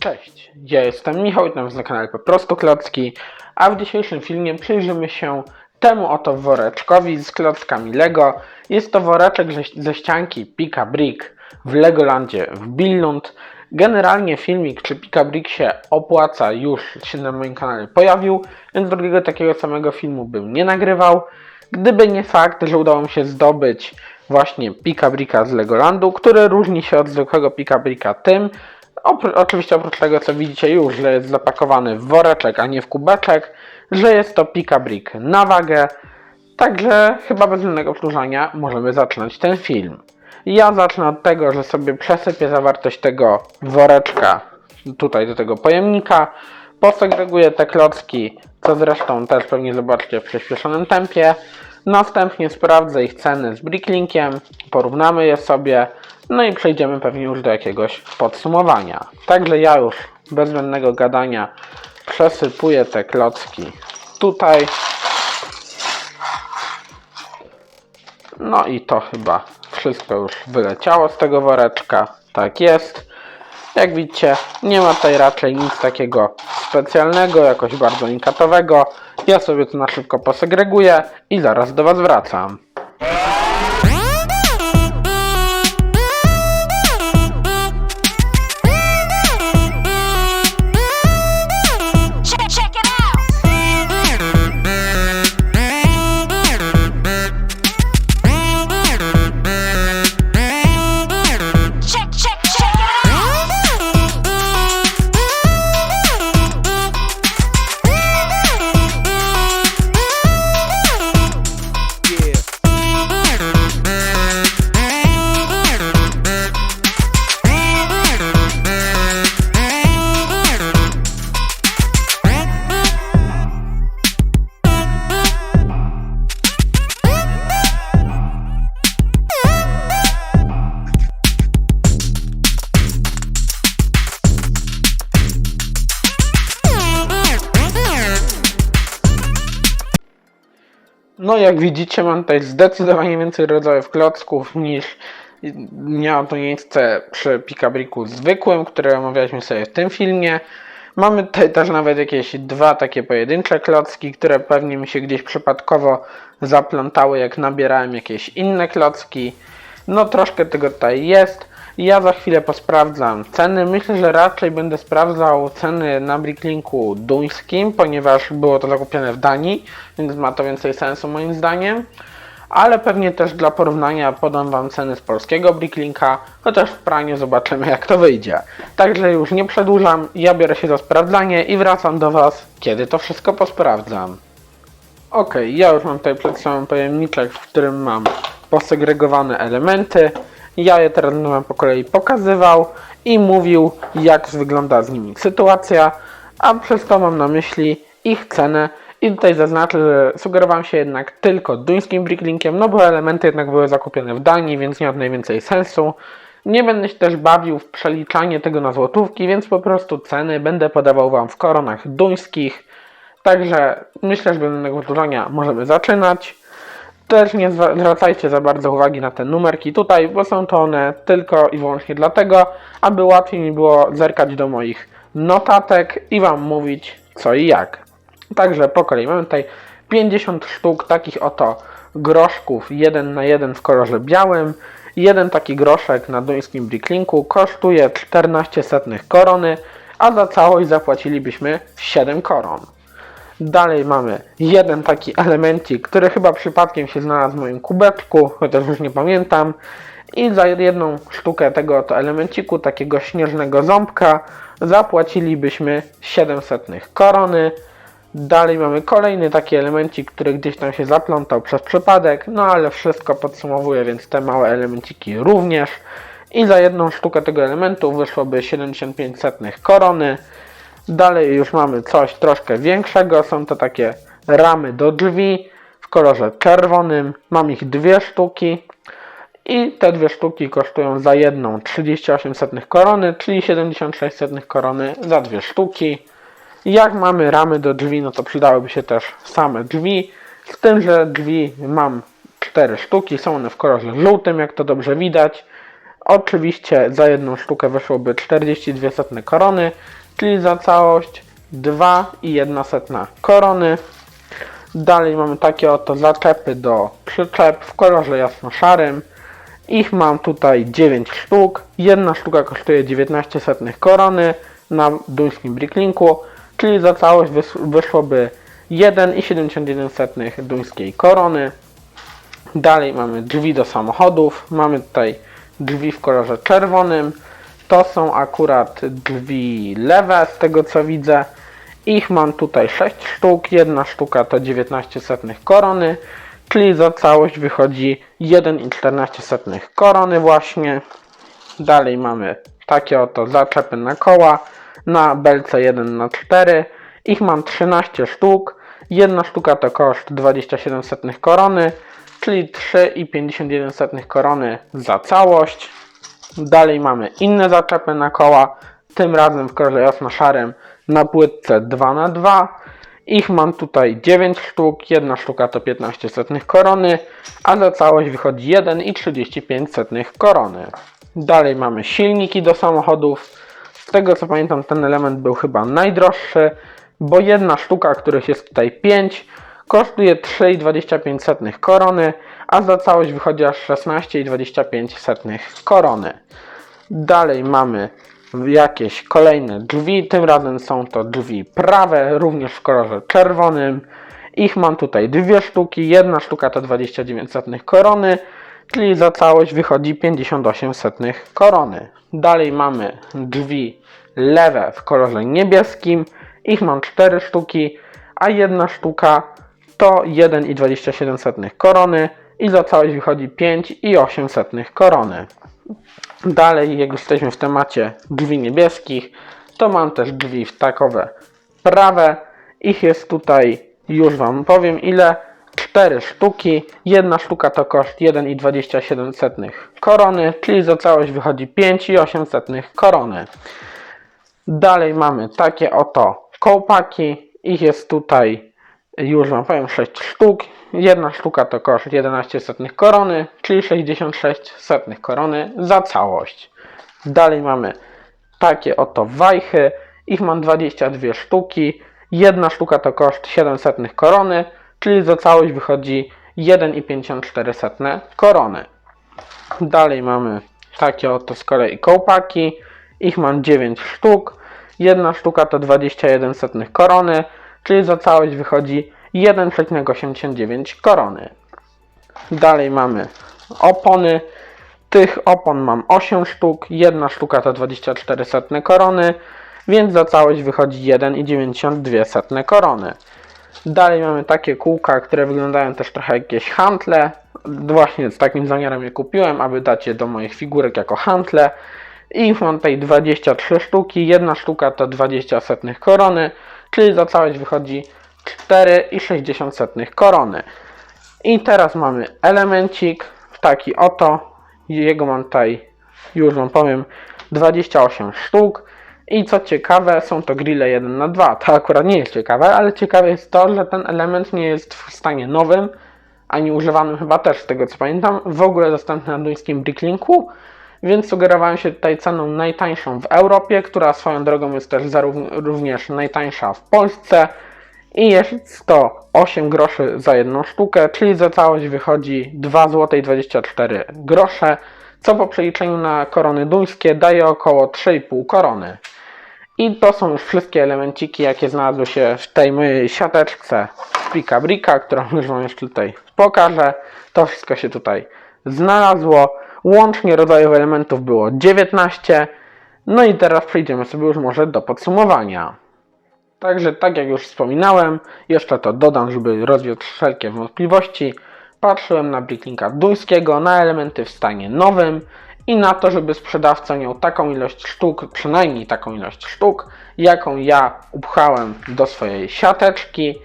Cześć, ja jestem Michał, was na kanale Po prostu Klocki, a w dzisiejszym filmie przyjrzymy się temu oto woreczkowi z klockami Lego. Jest to woreczek ze- ze ścianki Pika Brick w Legolandzie w Billund. Generalnie filmik czy Pika Brick się opłaca, już się na moim kanale pojawił, więc drugiego takiego samego filmu bym nie nagrywał. Gdyby nie fakt, że udało mi się zdobyć właśnie Pika Bricka z Legolandu, który różni się od zwykłego Pika Bricka tym, Opró- oczywiście oprócz tego, co widzicie już, że jest zapakowany w woreczek, a nie w kubeczek, że jest to Pika Brick na wagę. Także chyba bez innego przedłużania możemy zaczynać ten film. Ja zacznę od tego, że sobie przesypię zawartość tego woreczka tutaj do tego pojemnika. Posegreguję te klocki, co zresztą też pewnie zobaczycie w przyspieszonym tempie. Następnie sprawdzę ich ceny z Bricklinkiem, porównamy je sobie, no i przejdziemy pewnie już do jakiegoś podsumowania. Także ja już bez zbędnego gadania przesypuję te klocki tutaj. No i to chyba wszystko już wyleciało z tego woreczka. Tak jest. Jak widzicie, nie ma tutaj raczej nic takiego specjalnego, jakoś bardzo unikatowego. Ja sobie to na szybko posegreguję i zaraz do Was wracam. No jak widzicie mam tutaj zdecydowanie więcej rodzajów klocków niż miało to miejsce przy Pikabriku zwykłym, który omawialiśmy sobie w tym filmie. Mamy tutaj też nawet jakieś dwa takie pojedyncze klocki, które pewnie mi się gdzieś przypadkowo zaplątały jak nabierałem jakieś inne klocki. No troszkę tego tutaj jest. Ja za chwilę posprawdzam ceny. Myślę, że raczej będę sprawdzał ceny na Bricklinku duńskim, ponieważ było to zakupione w Danii, więc ma to więcej sensu moim zdaniem. Ale pewnie też dla porównania podam Wam ceny z polskiego Bricklinka, chociaż w praniu zobaczymy jak to wyjdzie. Także już nie przedłużam, ja biorę się za sprawdzanie i wracam do Was, kiedy to wszystko posprawdzam. Ok, ja już mam tutaj przed sobą pojemniczek, w którym mam posegregowane elementy. Ja je teraz będę po kolei pokazywał i mówił, jak wygląda z nimi sytuacja, a przez to mam na myśli ich cenę. I tutaj zaznaczę, że sugerowałem się jednak tylko duńskim Bricklinkiem, no bo elementy jednak były zakupione w Danii, więc nie ma najwięcej sensu. Nie będę się też bawił w przeliczanie tego na złotówki, więc po prostu ceny będę podawał Wam w koronach duńskich. Także myślę, że bez żadnego możemy zaczynać. Też nie zwracajcie za bardzo uwagi na te numerki tutaj, bo są to one tylko i wyłącznie dlatego, aby łatwiej mi było zerkać do moich notatek i Wam mówić co i jak. Także po kolei mamy tutaj 50 sztuk takich oto groszków 1 na 1 w kolorze białym. Jeden taki groszek na duńskim Bricklinku kosztuje 14 setnych korony, a za całość zapłacilibyśmy 7 koron. Dalej mamy jeden taki elemencik, który chyba przypadkiem się znalazł w moim kubeczku, chociaż już nie pamiętam. I za jedną sztukę tego to elemenciku, takiego śnieżnego ząbka, zapłacilibyśmy 700 korony. Dalej mamy kolejny taki elemencik, który gdzieś tam się zaplątał przez przypadek, no ale wszystko podsumowuje, więc te małe elemenciki również. I za jedną sztukę tego elementu wyszłoby 75 setnych korony. Dalej już mamy coś troszkę większego. Są to takie ramy do drzwi w kolorze czerwonym. Mam ich dwie sztuki. I te dwie sztuki kosztują za jedną 38 setnych korony, czyli 76 setnych korony za dwie sztuki. Jak mamy ramy do drzwi, no to przydałyby się też same drzwi. Z tym, że drzwi mam cztery sztuki, są one w kolorze żółtym, jak to dobrze widać. Oczywiście za jedną sztukę wyszłoby 42 setne korony, czyli za całość 2 i 1 setna korony. Dalej mamy takie oto zaczepy do przyczep w kolorze jasno-szarym. Ich mam tutaj 9 sztuk. Jedna sztuka kosztuje 19 setnych korony na duńskim bricklinku, czyli za całość wys- wyszłoby 1,71 setnych duńskiej korony. Dalej mamy drzwi do samochodów. Mamy tutaj drzwi w kolorze czerwonym. To są akurat drzwi lewe, z tego co widzę. Ich mam tutaj 6 sztuk. Jedna sztuka to 19 setnych korony, czyli za całość wychodzi 1,14 setnych korony właśnie. Dalej mamy takie oto zaczepy na koła na belce 1 na 4 Ich mam 13 sztuk. Jedna sztuka to koszt 27 setnych korony, czyli 3,51 setnych korony za całość. Dalej mamy inne zaczepy na koła, tym razem w kolorze jasno-szarym na płytce 2x2. Ich mam tutaj 9 sztuk, jedna sztuka to 15 setnych korony, a za całość wychodzi 1,35 setnych korony. Dalej mamy silniki do samochodów. Z tego co pamiętam ten element był chyba najdroższy, bo jedna sztuka, których jest tutaj 5, kosztuje 3,25 setnych korony, a za całość wychodzi aż 16,25 setnych korony. Dalej mamy jakieś kolejne drzwi, tym razem są to drzwi prawe, również w kolorze czerwonym. Ich mam tutaj dwie sztuki, jedna sztuka to 29 setnych korony, czyli za całość wychodzi 58 setnych korony. Dalej mamy drzwi lewe w kolorze niebieskim, ich mam 4 sztuki, a jedna sztuka to 1,27 setnych korony i za całość wychodzi 5,8 setnych korony. Dalej, jak jesteśmy w temacie drzwi niebieskich, to mam też drzwi takowe prawe. Ich jest tutaj, już Wam powiem ile, 4 sztuki. Jedna sztuka to koszt 1,27 setnych korony, czyli za całość wychodzi 5,8 setnych korony. Dalej mamy takie oto kołpaki. Ich jest tutaj, już Wam powiem, 6 sztuk. Jedna sztuka to koszt 11 setnych korony, czyli 66 setnych korony za całość. Dalej mamy takie oto wajchy. Ich mam 22 sztuki. Jedna sztuka to koszt 7 setnych korony, czyli za całość wychodzi 1,54 setne korony. Dalej mamy takie oto z kolei kołpaki. Ich mam 9 sztuk. Jedna sztuka to 21 setnych korony, czyli za całość wychodzi 1,89 korony. Dalej mamy opony. Tych opon mam 8 sztuk. Jedna sztuka to 24 setne korony, więc za całość wychodzi 1,92 setne korony. Dalej mamy takie kółka, które wyglądają też trochę jak jakieś hantle. Właśnie z takim zamiarem je kupiłem, aby dać je do moich figurek jako hantle. I mam tutaj 23 sztuki. Jedna sztuka to 20 setnych korony, czyli za całość wychodzi 4,60 setnych korony. I teraz mamy elemencik taki oto. Jego mam tutaj, już wam powiem, 28 sztuk. I co ciekawe, są to grille 1 na 2 To akurat nie jest ciekawe, ale ciekawe jest to, że ten element nie jest w stanie nowym, ani używanym chyba też, z tego co pamiętam, w ogóle dostępny na duńskim Bricklinku, więc sugerowałem się tutaj ceną najtańszą w Europie, która swoją drogą jest też również najtańsza w Polsce i jest to 8 groszy za jedną sztukę, czyli za całość wychodzi 2 zł 24 grosze, co po przeliczeniu na korony duńskie daje około 3,5 korony. I to są już wszystkie elemenciki, jakie znalazły się w tej mojej siateczce Pika Brika, którą już Wam jeszcze tutaj pokażę. To wszystko się tutaj znalazło. Łącznie rodzajów elementów było 19. No i teraz przejdziemy sobie już może do podsumowania. Także tak jak już wspominałem, jeszcze to dodam, żeby rozwiać wszelkie wątpliwości. Patrzyłem na Bricklinka duńskiego, na elementy w stanie nowym i na to, żeby sprzedawca miał taką ilość sztuk, przynajmniej taką ilość sztuk, jaką ja upchałem do swojej siateczki.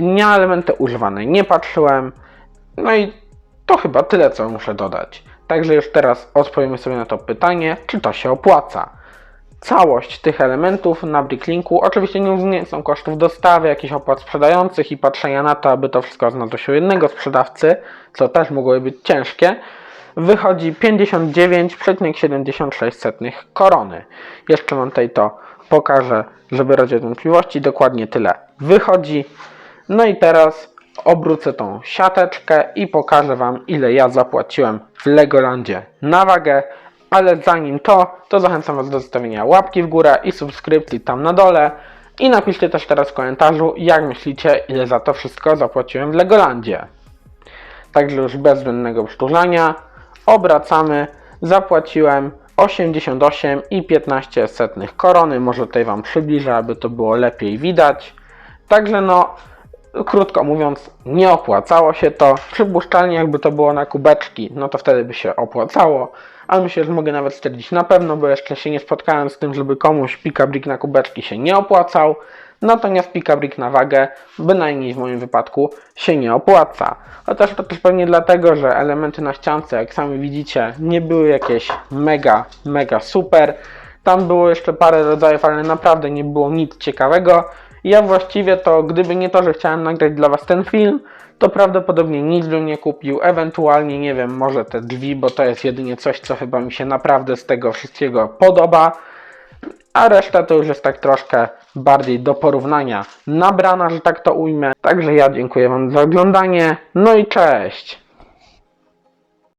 Na elementy używane nie patrzyłem. No i to chyba tyle, co muszę dodać. Także już teraz odpowiemy sobie na to pytanie, czy to się opłaca całość tych elementów na Bricklinku. Oczywiście nie uwzględnią kosztów dostawy, jakichś opłat sprzedających i patrzenia na to, aby to wszystko znalazło się u jednego sprzedawcy, co też mogłoby być ciężkie. wychodzi 59,76 korony. Jeszcze wam tutaj to pokażę, żeby rodzić wątpliwości. Dokładnie tyle wychodzi. No i teraz obrócę tą siateczkę i pokażę wam ile ja zapłaciłem w Legolandzie na wagę. Ale zanim to, to zachęcam was do zostawienia łapki w górę i subskrypcji tam na dole. I napiszcie też teraz w komentarzu, jak myślicie, ile za to wszystko zapłaciłem w Legolandzie. Także już bez zbędnego przedłużania obracamy. Zapłaciłem 88,15 korony. Może tutaj Wam przybliżę, aby to było lepiej widać. Także no, krótko mówiąc, nie opłacało się to. Przypuszczalnie jakby to było na kubeczki, no to wtedy by się opłacało. Ale myślę, że mogę nawet stwierdzić na pewno, bo jeszcze się nie spotkałem z tym, żeby komuś Pikabrick na kubeczki się nie opłacał. Natomiast Pikabrick na wagę, bynajmniej w moim wypadku, się nie opłaca. Chociaż to też pewnie dlatego, że elementy na ściance, jak sami widzicie, nie były jakieś mega, mega super. Tam było jeszcze parę rodzajów, ale naprawdę nie było nic ciekawego. Ja właściwie to, gdyby nie to, że chciałem nagrać dla Was ten film, to prawdopodobnie nic bym nie kupił. Ewentualnie, nie wiem, może te drzwi, bo to jest jedynie coś, co chyba mi się naprawdę z tego wszystkiego podoba. A reszta to już jest tak troszkę bardziej do porównania nabrana, że tak to ujmę. Także ja dziękuję Wam za oglądanie. No i cześć!